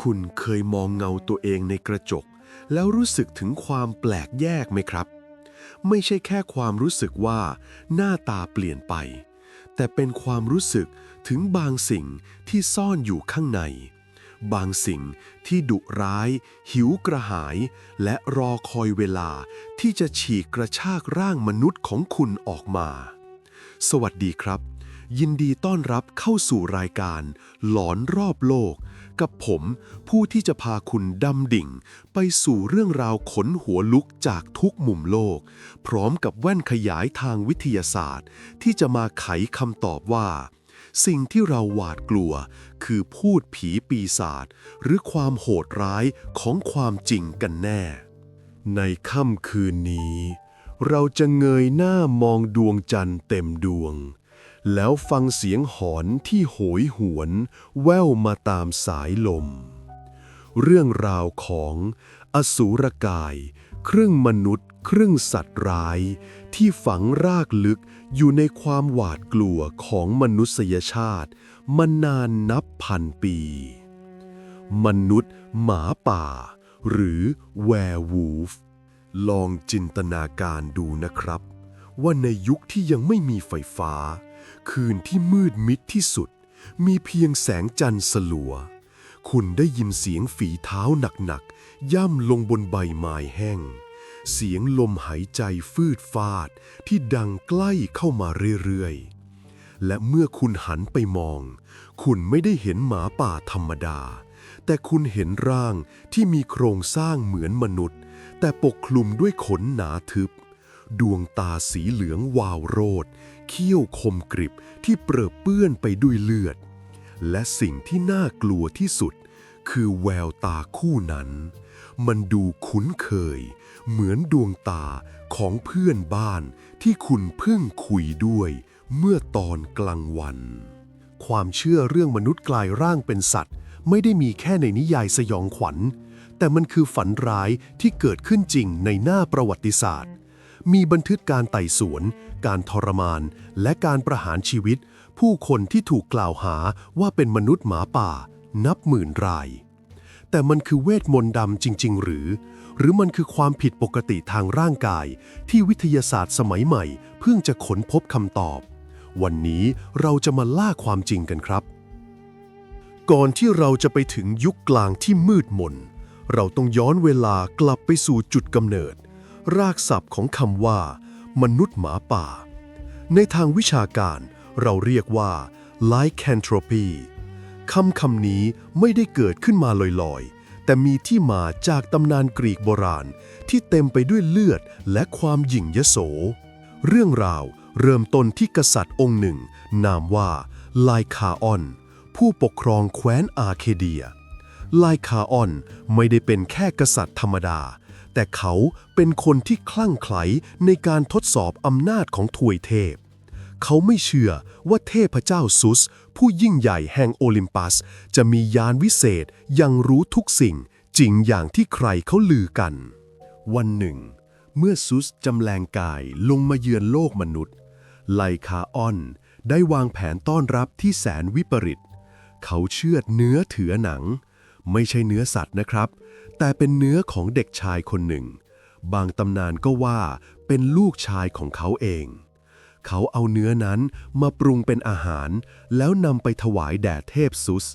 คุณเคยมองเงาตัวเองในกระจก แล้วรู้สึกถึงความแปลกแยกไหมครับ ไม่ใช่แค่ความรู้สึกว่า หน้าตาเปลี่ยนไป แต่เป็นความรู้สึกถึงบางสิ่งที่ซ่อนอยู่ข้างใน บางสิ่งที่ดุร้าย หิวกระหาย และรอคอยเวลาที่จะฉีกกระชากร่างมนุษย์ของคุณออกมา สวัสดีครับ ยินดีต้อนรับเข้าสู่รายการ หลอนรอบโลก กับผม ผู้ที่จะพาคุณดำดิ่ง ไปสู่เรื่องราวขนหัวลุกจากทุกมุมโลก พร้อมกับแว่นขยายทางวิทยาศาสตร์ ที่จะมาไขคำตอบว่า สิ่งที่เราหวาดกลัว คือพูดผีปีศาจหรือความโหดร้ายของความจริงกันแน่ ในค่ำคืนนี้ เราจะเงยหน้ามองดวงจันทร์เต็มดวง แล้วฟังเสียงหอนที่โหยหวน แว่วมาตามสายลม เรื่องราวของอสูรกาย ครึ่งมนุษย์ ครึ่งสัตว์ร้าย ที่ฝังรากลึกอยู่ในความหวาดกลัวของมนุษยชาติมานานนับพันปี มนุษย์ หมาป่า หรือแวร์วูฟลองจินตนาการดูนะครับ ว่าในยุคที่ยังไม่มีไฟฟ้า คืนที่มืดมิดที่สุด มีเพียงแสงจันทร์สลัว คุณได้ยินเสียงฝีเท้าหนักๆ ย่ำลงบนใบไม้แห้ง เสียงลมหายใจฟืดฟาดที่ดังใกล้เข้ามาเรื่อยๆ และเมื่อคุณหันไปมอง คุณไม่ได้เห็นหมาป่าธรรมดา แต่คุณเห็นร่างที่มีโครงสร้างเหมือนมนุษย์ แต่ปกคลุมด้วยขนหนาทึบ ดวงตาสีเหลืองวาวโรด เขี้ยวคมกริบที่เปรอะเปื้อนไปด้วยเลือด และสิ่งที่น่ากลัวที่สุด คือแววตาคู่นั้น มันดูคุ้นเคย เหมือนดวงตาของเพื่อนบ้านที่คุณเพิ่งคุยด้วยเมื่อตอนกลางวัน ความเชื่อเรื่องมนุษย์กลายร่างเป็นสัตว์ ไม่ได้มีแค่ในนิยายสยองขวัญ แต่มันคือฝันร้ายที่เกิดขึ้นจริงในหน้าประวัติศาสตร์ มีบันทึกการไต่สวน การทรมาน และการประหารชีวิต ผู้คนที่ถูกกล่าวหาว่าเป็นมนุษย์หมาป่า นับหมื่นราย แต่มันคือเวทมนต์ดำจริง ๆ หรือ หรือมันคือความผิดปกติทางร่างกาย ที่วิทยาศาสตร์สมัยใหม่ เพิ่งจะค้นพบคำตอบ วันนี้เราจะมาล่าความจริงกันครับ ก่อนที่เราจะไปถึงยุคกลางที่มืดมนเราต้องย้อนเวลากลับไปสู่จุดกำเนิด รากศัพท์ของคำว่า มนุษย์หมาป่า ในทางวิชาการเราเรียกว่า lycanthropy คำคำนี้ไม่ได้เกิดขึ้นมาลอยๆ แต่มีที่มาจากตำนานกรีกโบราณ ที่เต็มไปด้วยเลือดและความหยิ่งยโส เรื่องราวเริ่มต้นที่กษัตริย์องค์หนึ่ง นามว่าไลคาออน ผู้ปกครองแคว้นอาร์เคเดียไลคาออนไม่ได้เป็นแค่กษัตริย์ธรรมดา แต่เขาเป็นคนที่คลั่งไคล้ในการทดสอบอำนาจของถวยเทพ เขาไม่เชื่อว่าเทพเจ้าซุส ผู้ยิ่งใหญ่แห่งโอลิมปัส จะมียานวิเศษยังรู้ทุกสิ่ง จริงอย่างที่ใครเขาลือกัน วันหนึ่ง เมื่อซุสจำแรงกายลงมาเยือนโลกมนุษย์ ไลคาออนได้วางแผนต้อนรับที่แสนวิปริต เขาเชือดเนื้อเถือหนัง ไม่ใช่เนื้อสัตว์นะครับ แต่เป็นเนื้อของเด็กชายคนหนึ่ง บางตำนานก็ว่าเป็นลูกชายของเขาเอง เขาเอาเนื้อนั้นมาปรุงเป็นอาหาร แล้วนำไปถวายแด่เทพซุส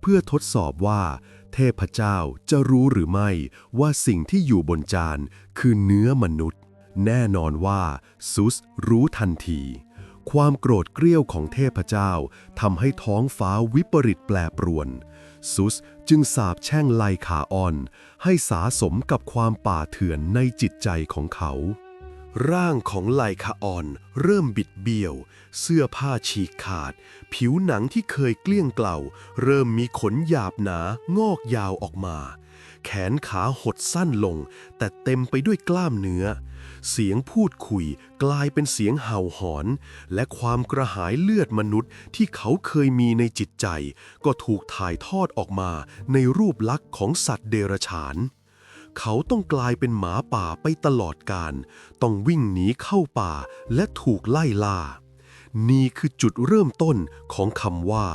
เพื่อทดสอบว่า เทพเจ้าจะรู้หรือไม่ว่าสิ่งที่อยู่บนจานคือเนื้อมนุษย์ แน่นอนว่าซุสรู้ทันที ความโกรธเกรี้ยวของเทพเจ้าทำให้ท้องฟ้าวิปริตแปรปรวน ซุสจึงสาบแช่งไลคาออน ให้สาสมกับความป่าเถื่อนในจิตใจของเขา ร่างของไลคาออนเริ่มบิดเบี้ยว เสื้อผ้าฉีกขาด ผิวหนังที่เคยเกลี้ยงเกล่า เริ่มมีขนหยาบหนางอกยาวออกมา แขนขาหดสั้นลง แต่เต็มไปด้วยกล้ามเนื้อ เสียงพูดคุยกลายเป็นเสียงเห่าหอน และความกระหายเลือดมนุษย์ที่เขาเคยมีในจิตใจ ก็ถูกถ่ายทอดออกมาในรูปลักษณ์ของสัตว์เดรัจฉาน เขาต้องกลายเป็นหมาป่าไปตลอดการ ต้องวิ่งหนีเข้าป่าและถูกไล่ล่า นี่คือจุดเริ่มต้นของคำว่า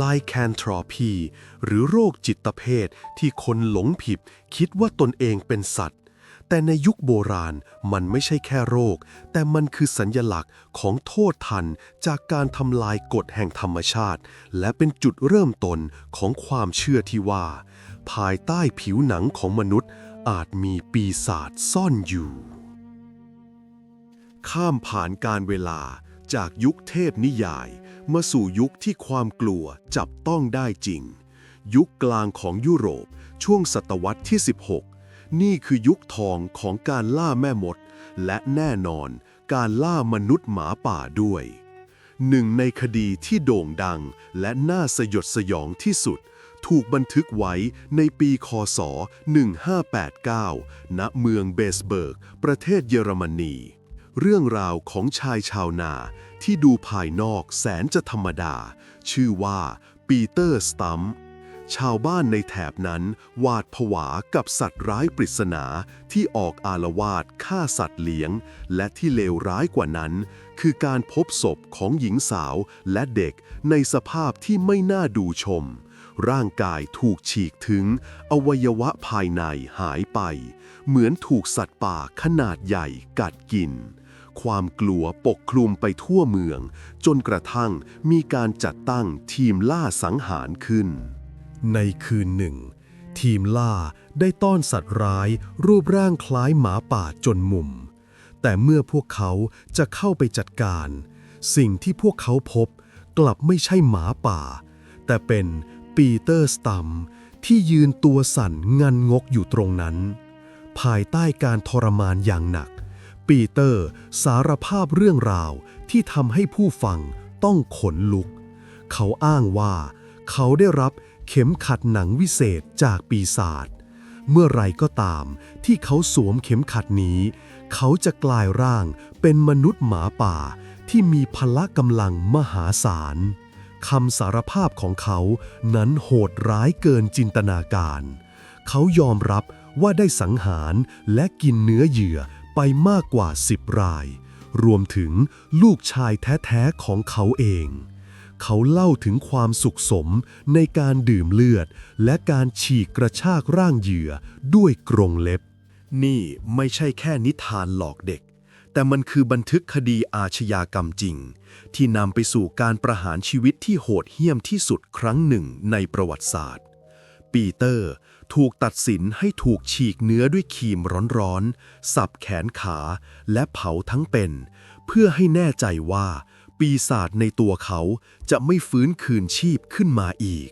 lycanthropy หรือโรคจิตเภทที่คนหลงผิด คิดว่าตนเองเป็นสัตว์ แต่ในยุคโบราณมันไม่ใช่แค่โรค แต่มันคือสัญญลักษณ์ของโทษทันจากการทำลายกฎแห่งธรรมชาติ และเป็นจุดเริ่มต้นของความเชื่อที่ว่า ภายใต้ผิวหนังของมนุษย์อาจมีปีศาจซ่อนอยู่ ข้ามผ่านการเวลาจากยุคเทพนิยาย มาสู่ยุคที่ความกลัวจับต้องได้จริง ยุคกลางของยุโรปช่วงศตวรรษที่ 16 นี่คือยุคทองของการล่าแม่มด และแน่นอนการล่ามนุษย์หมาป่าด้วย หนึ่งในคดีที่โด่งดังและน่าสยดสยองที่สุด ถูกบันทึกไว้ในปีคศ 1589 ณ เมืองเบสเบิร์ก ประเทศเยอรมนี เรื่องราวของชายชาวนาที่ดูภายนอกแสนจะธรรมดา ชื่อว่าปีเตอร์สตัมป์ ชาวบ้านในแถบนั้นหวาดผวากับสัตว์ร้ายปริศนาที่ออกอารวาสฆ่าสัตว์เลี้ยง และที่เลวร้ายกว่านั้น คือการพบศพของหญิงสาวและเด็กในสภาพที่ไม่น่าดูชม ร่างกายถูกฉีกถึง อวัยวะภายในหายไป เหมือนถูกสัตว์ป่าขนาดใหญ่กัดกินความกลัวปกคลุมไปทั่วเมือง จนกระทั่งมีการจัดตั้งทีมล่าสังหารขึ้น ในคืนหนึ่ง ทีมล่าได้ต้อนสัตว์ร้ายรูปร่างคล้ายหมาป่าจนมุม แต่เมื่อพวกเขาจะเข้าไปจัดการ สิ่งที่พวกเขาพบกลับไม่ใช่หมาป่า แต่เป็นปีเตอร์สตัมที่ยืนตัวสั่นงันงกอยู่ตรงนั้น ภายใต้การทรมานอย่างหนัก ปีเตอร์สารภาพเรื่องราวที่ทำให้ผู้ฟังต้องขนลุก เขาอ้างว่าเขาได้รับ เข็มขัดหนังวิเศษจากปีศาจเมื่อไรก็ตามที่เขาสวมเข็มขัดนี้ เขาจะกลายร่างเป็นมนุษย์หมาป่าที่มีพละกำลังมหาศาลคำสารภาพของเขานั้นโหดร้ายเกินจินตนาการ เขายอมรับว่าได้สังหารและกินเนื้อเหยื่อไปมากกว่าสิบราย รวมถึงลูกชายแท้ ๆ ของเขาเอง เขาเล่าถึงความสุขสมในการดื่มเลือด และการฉีกกระชากร่างเหยื่อด้วยกรงเล็บ นี่ไม่ใช่แค่นิทานหลอกเด็ก แต่มันคือบันทึกคดีอาชญากรรมจริง ที่นำไปสู่การประหารชีวิตที่โหดเหี้ยมที่สุดครั้งหนึ่งในประวัติศาสตร์ ปีเตอร์ถูกตัดสินให้ถูกฉีกเนื้อด้วยครีมร้อนๆ สับแขนขา และเผาทั้งเป็น เพื่อให้แน่ใจว่า ปีศาจในตัวเขาจะไม่ฟื้นคืนชีพขึ้นมาอีก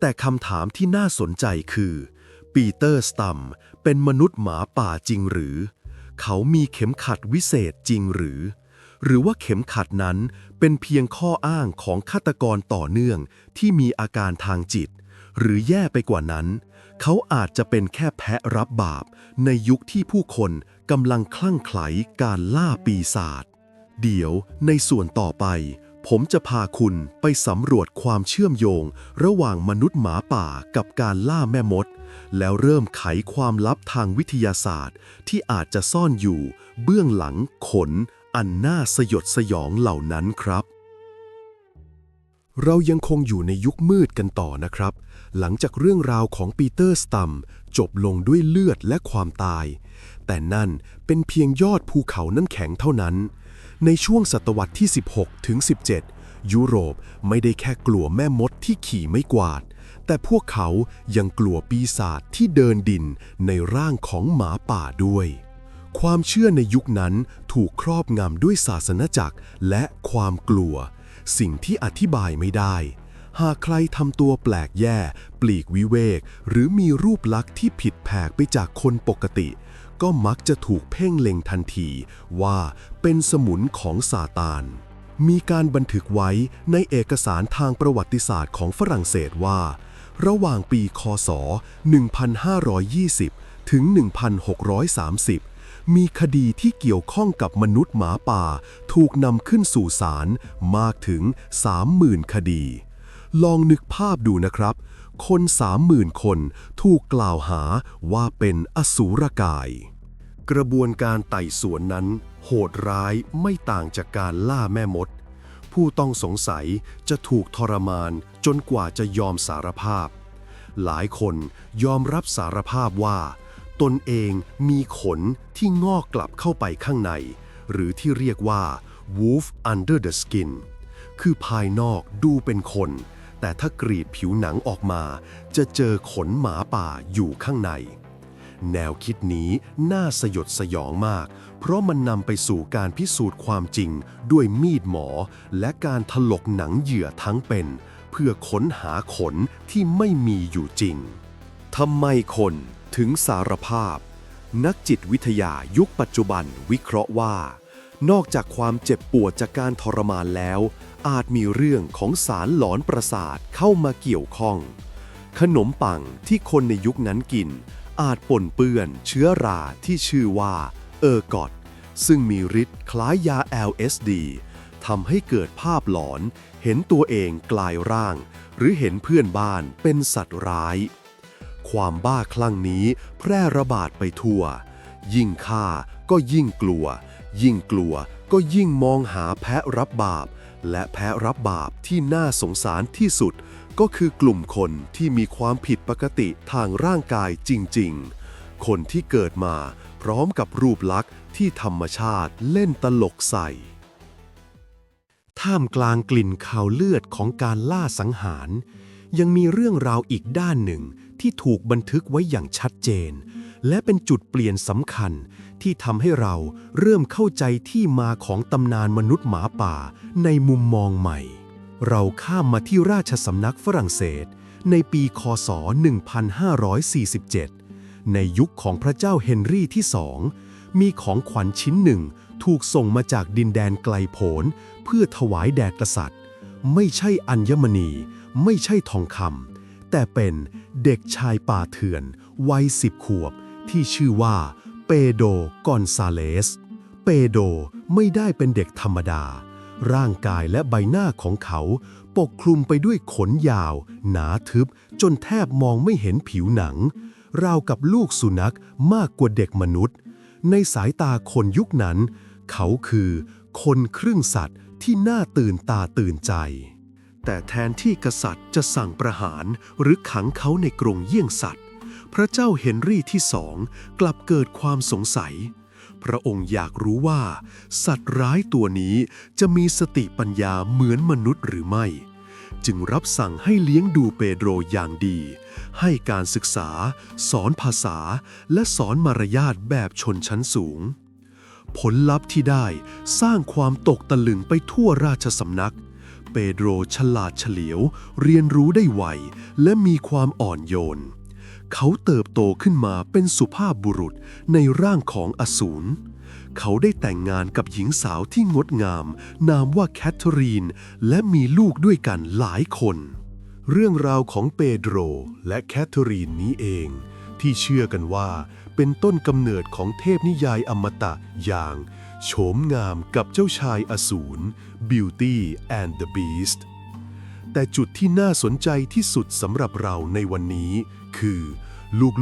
แต่คำถามที่น่าสนใจคือ ปีเตอร์สตัมเป็นมนุษย์หมาป่าจริงหรือ เขามีเข็มขัดวิเศษจริงหรือ หรือว่าเข็มขัดนั้นเป็นเพียงข้ออ้างของฆาตกรต่อเนื่องที่มีอาการทางจิต หรือแย่ไปกว่านั้น เขาอาจจะเป็นแค่แพะรับบาป ในยุคที่ผู้คนกำลังคลั่งไคล้การล่าปีศาจ เดี๋ยวในส่วนต่อไป ผมจะพาคุณไปสำรวจความเชื่อมโยง ระหว่างมนุษย์หมาป่ากับการล่าแม่มด แล้วเริ่มไขความลับทางวิทยาศาสตร์ ที่อาจจะซ่อนอยู่ เบื้องหลังขน อันน่าสยดสยองเหล่านั้นครับเรายังคงอยู่ในยุคมืดกันต่อนะครับ หลังจากเรื่องราวของปีเตอร์สตัมจบลงด้วยเลือดและความตาย แต่นั่นเป็นเพียงยอดภูเขาน้ำแข็งเท่านั้น ในช่วงศตวรรษที่ 16 ถึง 17 ยุโรปไม่ได้แค่กลัวแม่มดที่ขี่ไม่กวาด แต่พวกเขายังกลัวปีศาจที่เดินดินในร่างของหมาป่าด้วย ความเชื่อในยุคนั้นถูกครอบงำด้วยศาสนจักรและความกลัว สิ่งที่อธิบายไม่ได้ หากใครทำตัวแปลกแย่ ปลีกวิเวก หรือมีรูปลักษณ์ที่ผิดแผกไปจากคนปกติ ก็มักจะถูกเพ่งเล็งทันทีว่าเป็นสมุนของซาตาน มีการบันทึกไว้ในเอกสารทางประวัติศาสตร์ของฝรั่งเศสว่า ระหว่างปีคศ 1520 ถึง 1630มีคดีที่เกี่ยวข้องกับมนุษย์หมาป่า ถูกนำขึ้นสู่ศาลมากถึง 30,000 คดี ลองนึกภาพดูนะครับ คน 30,000 คนถูกกล่าวหาว่าเป็นอสูรกาย กระบวนการไต่สวนนั้น โหดร้ายไม่ต่างจากการล่าแม่มด ผู้ต้องสงสัยจะถูกทรมานจนกว่าจะยอมสารภาพ หลายคนยอมรับสารภาพว่า ตนเองมีขนที่งอกกลับเข้าไปข้างใน หรือที่เรียกว่า wolf under the skin คือภายนอกดูเป็นคน แต่ถ้ากรีดผิวหนังออกมา จะเจอขนหมาป่าอยู่ข้างใน แนวคิดนี้น่าสยดสยองมาก เพราะมันนำไปสู่การพิสูจน์ความจริง ด้วยมีดหมอ และการถลกหนังเหยื่อทั้งเป็น เพื่อค้นหาขนที่ไม่มีอยู่จริงทำไมคนถึงสารภาพ นักจิตวิทยายุคปัจจุบันวิเคราะห์ว่า นอกจากความเจ็บปวดจากการทรมานแล้ว อาจมีเรื่องของสารหลอนประสาทเข้ามาเกี่ยวข้อง ขนมปังที่คนในยุคนั้นกิน อาจปนเปื้อนเชื้อราที่ชื่อว่าเออร์กอตซึ่งมีฤทธิ์คล้ายยา LSD ทำให้เกิดภาพหลอน เห็นตัวเองกลายร่าง หรือเห็นเพื่อนบ้านเป็นสัตว์ร้าย ความบ้าคลั่งนี้แพร่ระบาดไปทั่ว ยิ่งฆ่าก็ยิ่งกลัว ยิ่งกลัวก็ยิ่งมองหาแพะรับบาป และแพะรับบาปที่น่าสงสารที่สุด ก็คือกลุ่มคนที่มีความผิดปกติทางร่างกายจริง ๆ คนที่เกิดมาพร้อมกับรูปลักษณ์ที่ธรรมชาติเล่นตลกใส่ ท่ามกลางกลิ่นข่าวเลือดของการล่าสังหาร ยังมีเรื่องราวอีกด้านหนึ่งที่ถูกบันทึกไว้อย่างชัดเจน และเป็นจุดเปลี่ยนสำคัญที่ทำให้เราเริ่มเข้าใจที่มาของตำนานมนุษย์หมาป่าในมุมมองใหม่ เราข้ามมาที่ราชสำนักฝรั่งเศส ในปีคศ 1547 ในยุคของพระเจ้าเฮนรี่ที่สองมีของขวัญชิ้นหนึ่งถูกส่งมาจากดินแดนไกลโพ้นเพื่อถวายแด่กษัตริย์ ไม่ใช่อัญมณี ไม่ใช่ทองคำแต่เป็นเด็กชายป่าเถื่อน วัยสิบขวบ ที่ชื่อว่า เปโดกอนซาเลส เปโดไม่ได้เป็นเด็กธรรมดา ร่างกายและใบหน้าของเขา ปกคลุมไปด้วยขนยาว หนาทึบ จนแทบมองไม่เห็นผิวหนัง ราวกับลูกสุนัขมากกว่าเด็กมนุษย์ ในสายตาคนยุคนั้น เขาคือ คนครึ่งสัตว์ที่น่าตื่นตาตื่นใจ แต่แทนที่กษัตริย์จะสั่งประหารหรือขังเขาในกรงเยี่ยงสัตว์ พระเจ้าเฮนรี่ที่สองกลับเกิดความสงสัย พระองค์อยากรู้ว่า สัตว์ร้ายตัวนี้จะมีสติปัญญาเหมือนมนุษย์หรือไม่ จึงรับสั่งให้เลี้ยงดูเปโดรอย่างดี ให้การศึกษา สอนภาษา และสอนมารยาทแบบชนชั้นสูง ผลลัพธ์ที่ได้สร้างความตกตะลึงไปทั่วราชสำนัก เปโดรฉลาดเฉลียว เรียนรู้ได้ไวและมีความอ่อนโยน เขาเติบโตขึ้นมาเป็นสุภาพบุรุษในร่างของอสูร เขาได้แต่งงานกับหญิงสาวที่งดงาม นามว่าแคทเธอรีน และมีลูกด้วยกันหลายคน เรื่องราวของเปโดรและแคทเธอรีนนี้เอง ที่เชื่อกันว่า เป็นต้นกำเนิดของเทพนิยายอมตะอย่างโฉมงามกับเจ้าชายอสูร Beauty and the Beast แต่จุดที่น่าสนใจที่สุดสำหรับเราในวันนี้ คือ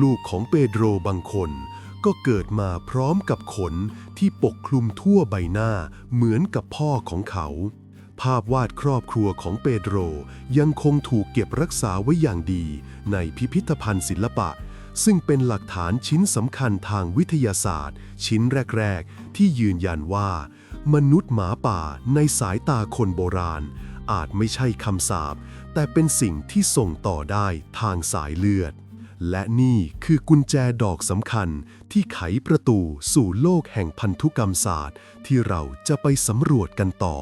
ลูกๆของเปโดรบางคน ก็เกิดมาพร้อมกับขนที่ปกคลุมทั่วใบหน้าเหมือนกับพ่อของเขา ภาพวาดครอบครัวของเปโดรยังคงถูกเก็บรักษาไว้อย่างดี ในพิพิธภัณฑ์ศิลปะ ซึ่งเป็นหลักฐานชิ้นสำคัญทางวิทยาศาสตร์ ชิ้นแรก ๆ ที่ยืนยันว่า มนุษย์หมาป่าในสายตาคนโบราณ อาจไม่ใช่คำสาปแต่เป็นสิ่งที่ส่งต่อได้ทางสายเลือด และนี่คือกุญแจดอกสำคัญที่ไขประตูสู่โลกแห่งพันธุกรรมศาสตร์ ที่เราจะไปสำรวจกันต่อ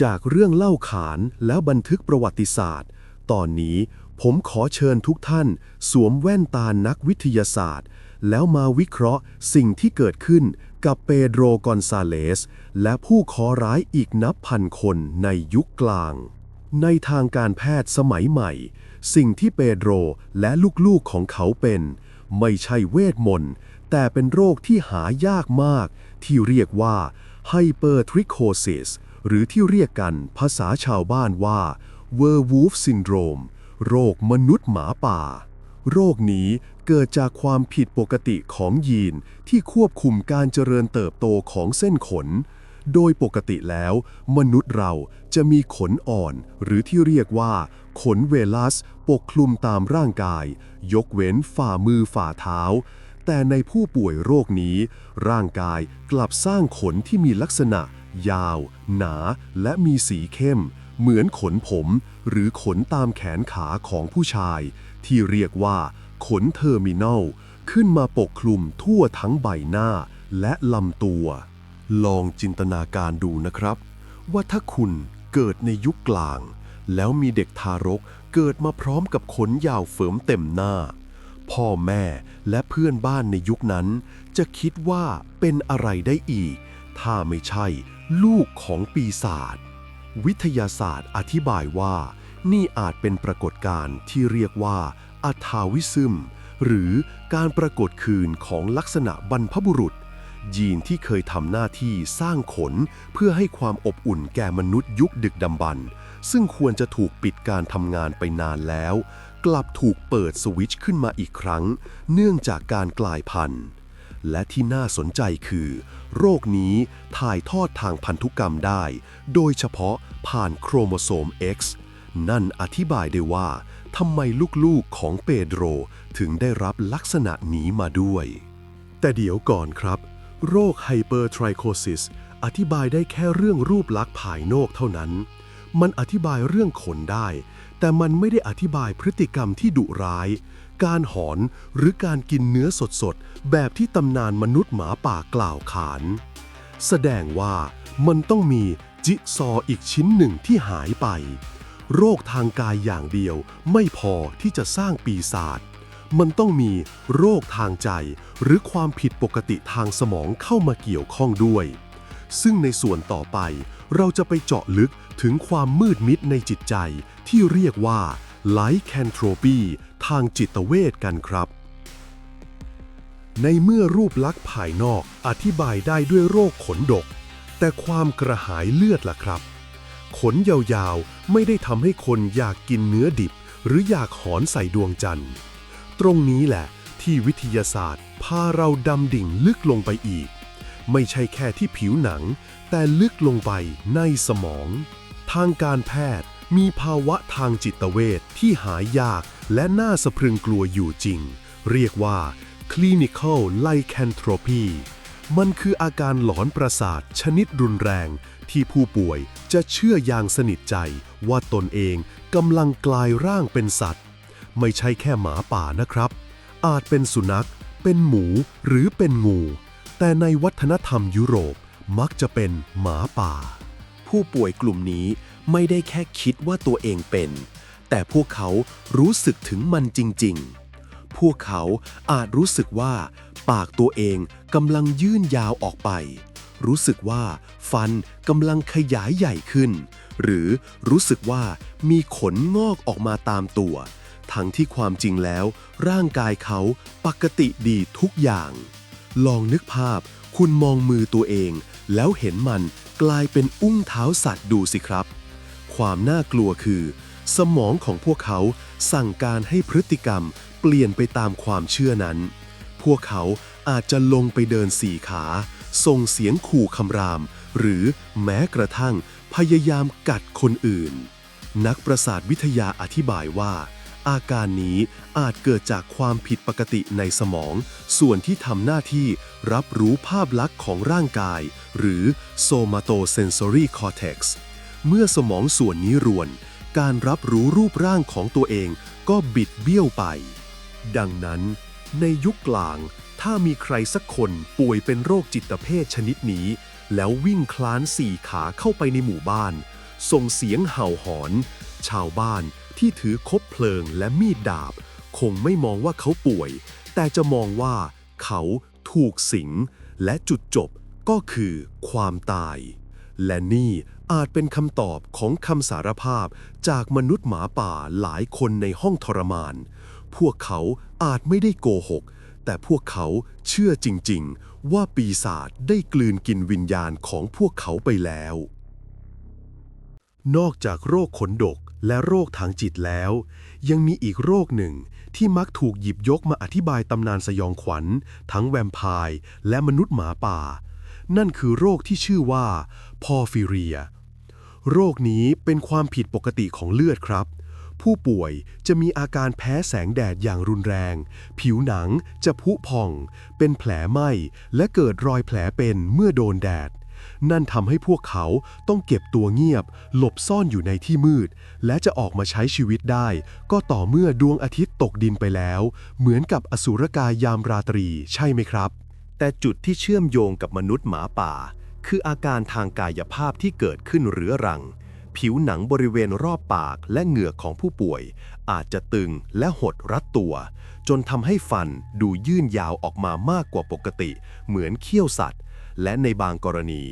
จากเรื่องเล่าขานแล้วบันทึกประวัติศาสตร์ ตอนนี้ผมขอเชิญทุกท่าน สวมแว่นตานักวิทยาศาสตร์ แล้วมาวิเคราะห์สิ่งที่เกิดขึ้นกับเปโดรกอนซาเลส และผู้ขอร้ายอีกนับพันคนในยุคกลาง ในทางการแพทย์สมัยใหม่ สิ่งที่เปโดรและลูกๆของเขาเป็น ไม่ใช่เวทมนต์แต่เป็นโรคที่หายากมาก ที่เรียกว่า Hypertrichosis หรือที่เรียกกันภาษาชาวบ้านว่า Werewolf Syndrome โรคมนุษย์หมาป่า โรคนี้เกิดจากความผิดปกติของยีนที่ควบคุมการเจริญเติบโตของเส้นขน โดยปกติแล้ว มนุษย์เราจะมีขนอ่อน หรือที่เรียกว่า ขนเวลัส ปกคลุมตามร่างกาย ยกเว้นฝ่ามือฝ่าเท้า แต่ในผู้ป่วยโรคนี้ ร่างกายกลับสร้างขนที่มีลักษณะ ยาว หนา และมีสีเข้ม เหมือนขนผม หรือขนตามแขนขาของผู้ชาย ที่เรียกว่า ขนเทอร์มินอลขึ้นมาปกคลุมทั่วทั้งใบหน้าและลำตัว ลองจินตนาการดูนะครับ ว่าถ้าคุณเกิดในยุคกลาง แล้วมีเด็กทารกเกิดมาพร้อมกับขนยาวเฟิมเต็มหน้า พ่อแม่และเพื่อนบ้านในยุคนั้น จะคิดว่าเป็นอะไรได้อีก ถ้าไม่ใช่ลูกของปีศาจวิทยาศาสตร์อธิบายว่า นี่อาจเป็นปรากฏการณ์ที่เรียกว่าอัทาวิซึม หรือการปรากฏคืนของลักษณะบรรพบุรุษ ยีนที่เคยทำหน้าที่สร้างขนเพื่อให้ความอบอุ่นแก่มนุษย์ยุคดึกดำบรรพ์ ซึ่งควรจะถูกปิดการทำงานไปนานแล้ว กลับถูกเปิดสวิตช์ขึ้นมาอีกครั้ง เนื่องจากการกลายพันธุ์ และที่น่าสนใจคือ โรคนี้ถ่ายทอดทางพันธุกรรมได้ โดยเฉพาะผ่านโครโมโซม X นั่นอธิบายได้ว่าทำไมลูกๆของเปโดรถึงได้รับลักษณะนี้มาด้วย แต่เดี๋ยวก่อนครับ โรคไฮเปอร์ไทรโคซิสอธิบายได้แค่เรื่องรูปลักษณ์ภายนอกเท่านั้น มันอธิบายเรื่องขนได้ แต่มันไม่ได้อธิบายพฤติกรรมที่ดุร้าย การหอนหรือการกินเนื้อสดๆ แบบที่ตำนานมนุษย์หมาป่ากล่าวขาน แสดงว่ามันต้องมีจิ๊กซออีกชิ้นหนึ่งที่หายไป โรคทางกายอย่างเดียวไม่พอที่จะสร้างปีศาจมันต้องมีโรคทางใจ หรือความผิดปกติทางสมองเข้ามาเกี่ยวข้องด้วย ซึ่งในส่วนต่อไป เราจะไปเจาะลึกถึงความมืดมิดในจิตใจที่เรียกว่าไลแคนโทรปีทางจิตเวชกันครับ ในเมื่อรูปลักษณ์ภายนอกอธิบายได้ด้วยโรคขนดก แต่ความกระหายเลือดล่ะครับ ขนยาวๆ ไม่ได้ทำให้คนอยากกินเนื้อดิบ หรืออยากหอนใส่ดวงจันทร์ ตรงนี้แหละที่วิทยาศาสตร์พาเราดำดิ่งลึกลงไปอีก ไม่ใช่แค่ที่ผิวหนัง แต่ลึกลงไปในสมอง ทางการแพทย์มีภาวะทางจิตเวชที่หายากและน่าสะพรึงกลัวอยู่จริง เรียกว่า clinical lycanthropy มันคืออาการหลอนประสาทชนิดรุนแรง ที่ผู้ป่วยจะเชื่ออย่างสนิทใจ ว่าตนเองกำลังกลายร่างเป็นสัตว์ ไม่ใช่แค่หมาป่านะครับ อาจเป็นสุนัข เป็นหมูหรือเป็นงู แต่ในวัฒนธรรมยุโรปมักจะเป็นหมาป่า ผู้ป่วยกลุ่มนี้ไม่ได้แค่คิดว่าตัวเองเป็น แต่พวกเขารู้สึกถึงมันจริง ๆ พวกเขาอาจรู้สึกว่า ปากตัวเองกำลังยื่นยาวออกไป รู้สึกว่าฟันกำลังขยายใหญ่ขึ้น หรือรู้สึกว่ามีขนงอกออกมาตามตัว ทั้งที่ความจริงแล้ว ร่างกายเขาปกติดีทุกอย่าง ลองนึกภาพ คุณมองมือตัวเอง แล้วเห็นมันกลายเป็นอุ้งเท้าสัตว์ดูสิครับ ความน่ากลัวคือ สมองของพวกเขาสั่งการให้พฤติกรรมเปลี่ยนไปตามความเชื่อนั้น พวกเขาอาจจะลงไปเดินสี่ขาส่งเสียงขู่คำราม หรือแม้กระทั่งพยายามกัดคนอื่น นักประสาทวิทยาอธิบายว่า อาการนี้อาจเกิดจากความผิดปกติในสมอง ส่วนที่ทำหน้าที่รับรู้ภาพลักษณ์ของร่างกาย หรือ somatosensory cortex เมื่อสมองส่วนนี้รวน การรับรู้รูปร่างของตัวเองก็บิดเบี้ยวไป ดังนั้น ในยุคกลาง ถ้ามีใครสักคนป่วยเป็นโรคจิตเภทชนิดนี้ แล้ววิ่งคลานสี่ขาเข้าไปในหมู่บ้าน ส่งเสียงเห่าหอน ชาวบ้าน ที่ถือคบเพลิงและมีดดาบ คงไม่มองว่าเขาป่วย แต่จะมองว่าเขาถูกสิง และจุดจบก็คือความตาย และนี่อาจเป็นคำตอบของคำสารภาพจากมนุษย์หมาป่าหลายคนในห้องทรมาน พวกเขาอาจไม่ได้โกหก แต่พวกเขาเชื่อจริง ๆ ว่าปีศาจได้กลืนกินวิญญาณของพวกเขาไปแล้ว นอกจากโรคขนดก และโรคทางจิตแล้ว ยังมีอีกโรคหนึ่งที่มักถูกหยิบยกมาอธิบายตำนานสยองขวัญ ทั้งแวมไพร์และมนุษย์หมาป่า นั่นคือโรคที่ชื่อว่าพอฟิเรีย โรคนี้เป็นความผิดปกติของเลือดครับ ผู้ป่วยจะมีอาการแพ้แสงแดดอย่างรุนแรง ผิวหนังจะพุพอง เป็นแผลไหม้และเกิดรอยแผลเป็นเมื่อโดนแดด นั่นทำให้พวกเขาต้องเก็บตัวเงียบ หลบซ่อนอยู่ในที่มืด และจะออกมาใช้ชีวิตได้ ก็ต่อเมื่อดวงอาทิตย์ตกดินไปแล้ว เหมือนกับอสุรกายยามราตรี ใช่ไหมครับ แต่จุดที่เชื่อมโยงกับมนุษย์หมาป่า คืออาการทางกายภาพที่เกิดขึ้นเรื้อรัง ผิวหนังบริเวณรอบปากและเหงือกของผู้ป่วย อาจจะตึงและหดรัดตัว จนทำให้ฟันดูยื่นยาวออกมามากกว่าปกติ เหมือนเขี้ยวสัตว์ และในบางกรณี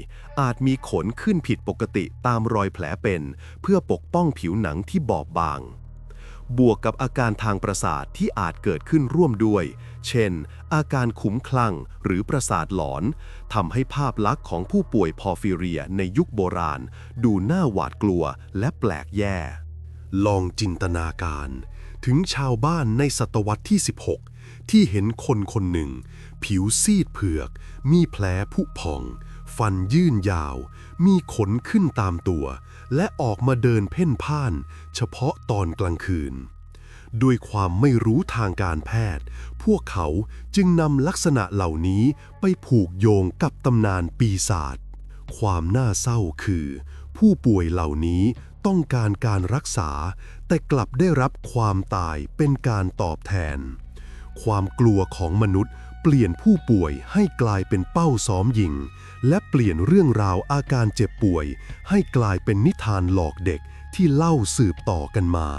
อาจมีขนขึ้นผิดปกติตามรอยแผลเป็น เพื่อปกป้องผิวหนังที่บอบบาง บวกกับอาการทางประสาทที่อาจเกิดขึ้นร่วมด้วย เช่น อาการขุมคลั่งหรือประสาทหลอนทำให้ภาพลักษณ์ของผู้ป่วยพอฟิเรียในยุคโบราณ ดูน่าหวาดกลัวและแปลกแย่ ลองจินตนาการ ถึงชาวบ้านในศตวรรษที่ 16 ที่เห็นคนคนหนึ่ง ผิวซีดเผือก มีแผลผุพอง ฟันยื่นยาว มีขนขึ้นตามตัว และออกมาเดินเพ่นพ่าน เฉพาะตอนกลางคืน ด้วยความไม่รู้ทางการแพทย์ พวกเขาจึงนำลักษณะเหล่านี้ไปผูกโยงกับตำนานปีศาจ ความน่าเศร้าคือ ผู้ป่วยเหล่านี้ต้องการการรักษา แต่กลับได้รับความตายเป็นการตอบแทน ความกลัวของมนุษย์ เปลี่ยนผู้ป่วยให้กลายเป็นเป้าซ้อมยิง และเปลี่ยนเรื่องราวอาการเจ็บป่วย ให้กลายเป็นนิทานหลอกเด็กที่เล่าสืบต่อกันมา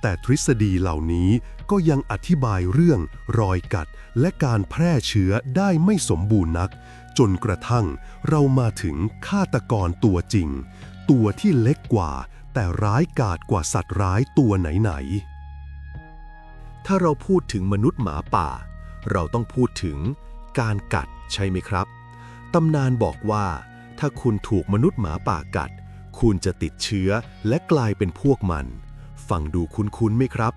แต่ทฤษฎีเหล่านี้ก็ยังอธิบายเรื่องรอยกัดและการแพร่เชื้อได้ไม่สมบูรณ์นัก จนกระทั่งเรามาถึงฆาตกรตัวจริง ตัวที่เล็กกว่า แต่ร้ายกาจกว่าสัตว์ร้ายตัวไหนๆถ้าเราพูดถึงมนุษย์หมาป่า เราต้องพูดถึงการกัดใช่ไหมครับ ตำนานบอกว่า ถ้าคุณถูกมนุษย์หมาป่ากัด คุณจะติดเชื้อและกลายเป็นพวกมัน ฟังดูคุ้นๆไหมครับ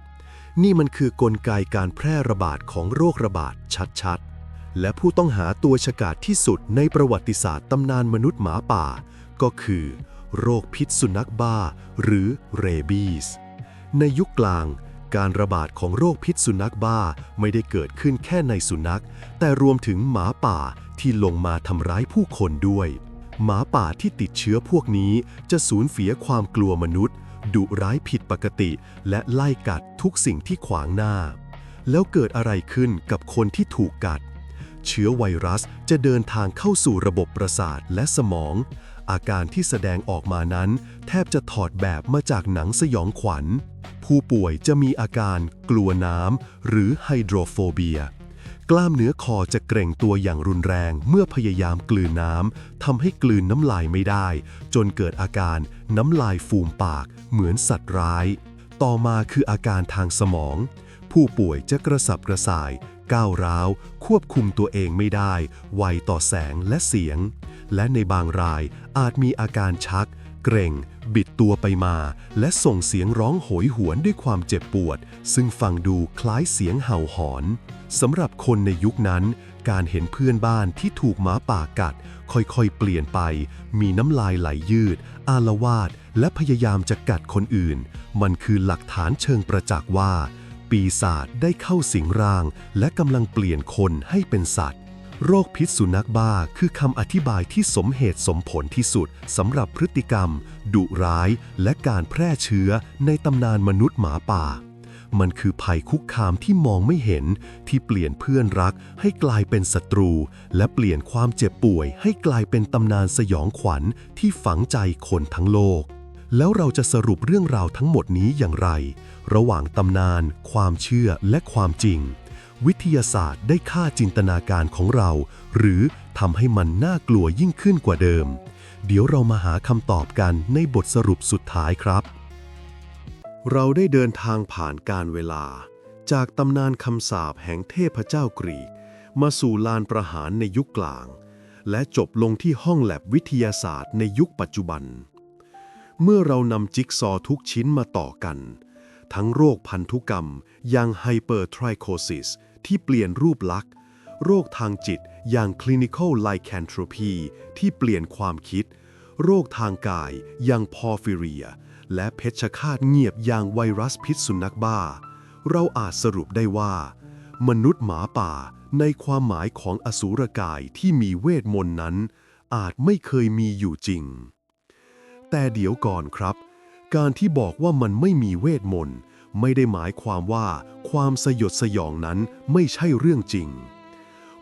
นี่มันคือกลไกการแพร่ระบาดของโรคระบาดชัดๆ และผู้ต้องหาตัวฉกาจที่สุดในประวัติศาสตร์ตำนานมนุษย์หมาป่า ก็คือ โรคพิษสุนัขบ้า หรือเรบีสในยุคกลาง การระบาดของโรคพิษสุนัขบ้าไม่ได้เกิดขึ้นแค่ในสุนัข แต่รวมถึงหมาป่าที่ลงมาทำร้ายผู้คนด้วย หมาป่าที่ติดเชื้อพวกนี้จะสูญเสียความกลัวมนุษย์ ดุร้ายผิดปกติ และไล่กัดทุกสิ่งที่ขวางหน้า แล้วเกิดอะไรขึ้นกับคนที่ถูกกัด เชื้อไวรัสจะเดินทางเข้าสู่ระบบประสาทและสมอง อาการที่แสดงออกมานั้น แทบจะถอดแบบมาจากหนังสยองขวัญ ผู้ป่วยจะมีอาการกลัวน้ำหรือไฮโดรโฟเบีย กล้ามเนื้อคอจะเกร็งตัวอย่างรุนแรงเมื่อพยายามกลืนน้ำทำให้กลืนน้ำลายไม่ได้ จนเกิดอาการน้ำลายฟูมปากเหมือนสัตว์ร้าย ต่อมาคืออาการทางสมอง ผู้ป่วยจะกระสับกระส่ายก้าวร้าว ควบคุมตัวเองไม่ได้ ไวต่อแสงและเสียง และในบางรายอาจมีอาการชัก เกร็ง บิดตัวไปมา และส่งเสียงร้องโหยหวนด้วยความเจ็บปวด ซึ่งฟังดูคล้ายเสียงเห่าหอนสำหรับคนในยุคนั้น การเห็นเพื่อนบ้านที่ถูกหมาป่ากัด ค่อยๆ เปลี่ยนไป มีน้ำลายไหลยืด อาละวาด และพยายามจะกัดคนอื่น มันคือหลักฐานเชิงประจักษ์ว่า ปีศาจได้เข้าสิงร่าง และกำลังเปลี่ยนคนให้เป็นสัตว์ โรคพิษสุนัขบ้าคือคำอธิบายที่สมเหตุสมผลที่สุดสำหรับพฤติกรรม ดุร้าย และการแพร่เชื้อในตำนานมนุษย์หมาป่า มันคือภัยคุกคามที่มองไม่เห็น ที่เปลี่ยนเพื่อนรักให้กลายเป็นศัตรู และเปลี่ยนความเจ็บป่วย ให้กลายเป็นตำนานสยองขวัญที่ฝังใจคนทั้งโลก แล้วเราจะสรุปเรื่องราวทั้งหมดนี้อย่างไร ระหว่างตำนาน ความเชื่อและความจริง วิทยาศาสตร์ได้ฆ่าจินตนาการของเรา หรือทำให้มันน่ากลัวยิ่งขึ้นกว่าเดิม เดี๋ยวเรามาหาคำตอบกันในบทสรุปสุดท้ายครับ เราได้เดินทางผ่านการเวลา จากตำนานคำสาปแห่งเทพเจ้ากรีก มาสู่ลานประหารในยุคกลาง และจบลงที่ห้องแลบวิทยาศาสตร์ในยุคปัจจุบัน เมื่อเรานำจิ๊กซอทุกชิ้นมาต่อกันทั้งโรคพันธุกรรมอย่างไฮเปอร์ไทรโคซิส ที่เปลี่ยนรูปลักษณ์ โรคทางจิตอย่าง clinical lycanthropy ที่เปลี่ยนความคิด โรคทางกายอย่าง porphyria และเพชฌฆาตเงียบอย่างไวรัสพิษสุนัขบ้า เราอาจสรุปได้ว่า มนุษย์หมาป่าในความหมายของอสูรกายที่มีเวทมนต์นั้น อาจไม่เคยมีอยู่จริง แต่เดี๋ยวก่อนครับ การที่บอกว่ามันไม่มีเวทมนต์ ไม่ได้หมายความว่าความสยดสยองนั้นไม่ใช่เรื่องจริง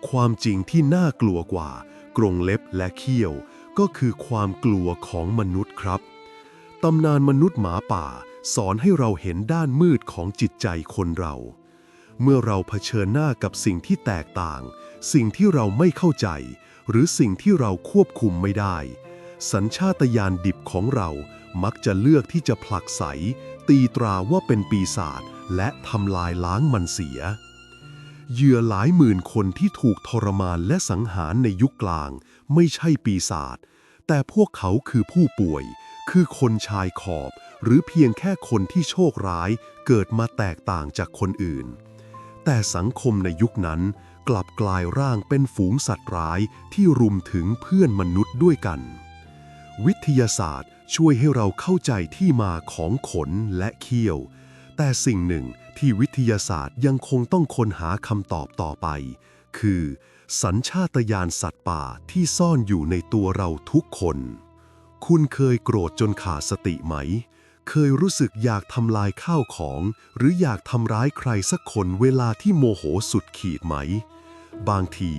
ความจริงที่น่ากลัวกว่ากรงเล็บและเขี้ยว ก็คือความกลัวของมนุษย์ครับ ตำนานมนุษย์หมาป่า สอนให้เราเห็นด้านมืดของจิตใจคนเรา เมื่อเราเผชิญหน้ากับสิ่งที่แตกต่าง สิ่งที่เราไม่เข้าใจ หรือสิ่งที่เราควบคุมไม่ได้ สัญชาตญาณดิบของเรา มักจะเลือกที่จะผลักไสตีตราว่าเป็นปีศาจและทำลายล้างมันเสีย เหยื่อหลายหมื่นคนที่ถูกทรมานและสังหารในยุคกลาง ไม่ใช่ปีศาจแต่พวกเขาคือผู้ป่วย คือคนชายขอบ หรือเพียงแค่คนที่โชคร้ายเกิดมาแตกต่างจากคนอื่น แต่สังคมในยุคนั้นกลับกลายร่างเป็นฝูงสัตว์ร้ายที่รุมถึงเพื่อนมนุษย์ด้วยกัน วิทยาศาสตร์ ช่วยให้เราเข้าใจที่มาของขนและเขี้ยว แต่สิ่งหนึ่งที่วิทยาศาสตร์ยังคงต้องค้นหาคำตอบต่อไป คือ สัญชาตญาณสัตว์ป่าที่ซ่อนอยู่ในตัวเราทุกคน คุณเคยโกรธจนขาดสติไหม เคยรู้สึกอยากทำลายข้าวของ หรืออยากทำร้ายใครสักคนเวลาที่โมโหสุดขีดไหม บางที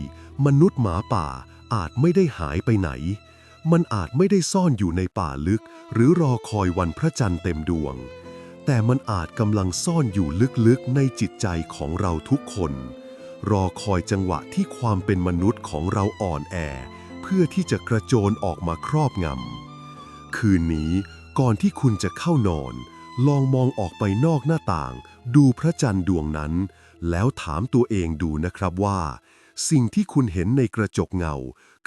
มนุษย์หมาป่าอาจไม่ได้หายไปไหน มันอาจไม่ได้ซ่อนอยู่ในป่าลึก หรือรอคอยวันพระจันทร์เต็มดวง แต่มันอาจกำลังซ่อนอยู่ลึกๆในจิตใจของเราทุกคน รอคอยจังหวะที่ความเป็นมนุษย์ของเราอ่อนแอ เพื่อที่จะกระโจนออกมาครอบงำคืนนี้ก่อนที่คุณจะเข้านอน ลองมองออกไปนอกหน้าต่าง ดูพระจันทร์ดวงนั้น แล้วถามตัวเองดูนะครับว่า สิ่งที่คุณเห็นในกระจกเงา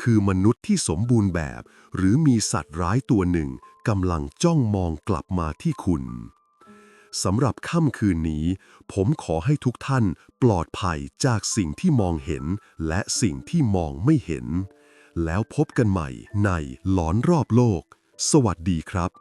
คือมนุษย์ที่สมบูรณ์แบบ หรือมีสัตว์ร้ายตัวหนึ่งกำลังจ้องมองกลับมาที่คุณสำหรับค่ำคืนนี้ ผมขอให้ทุกท่านปลอดภัยจากสิ่งที่มองเห็น และสิ่งที่มองไม่เห็น แล้วพบกันใหม่ในหลอนรอบโลก สวัสดีครับ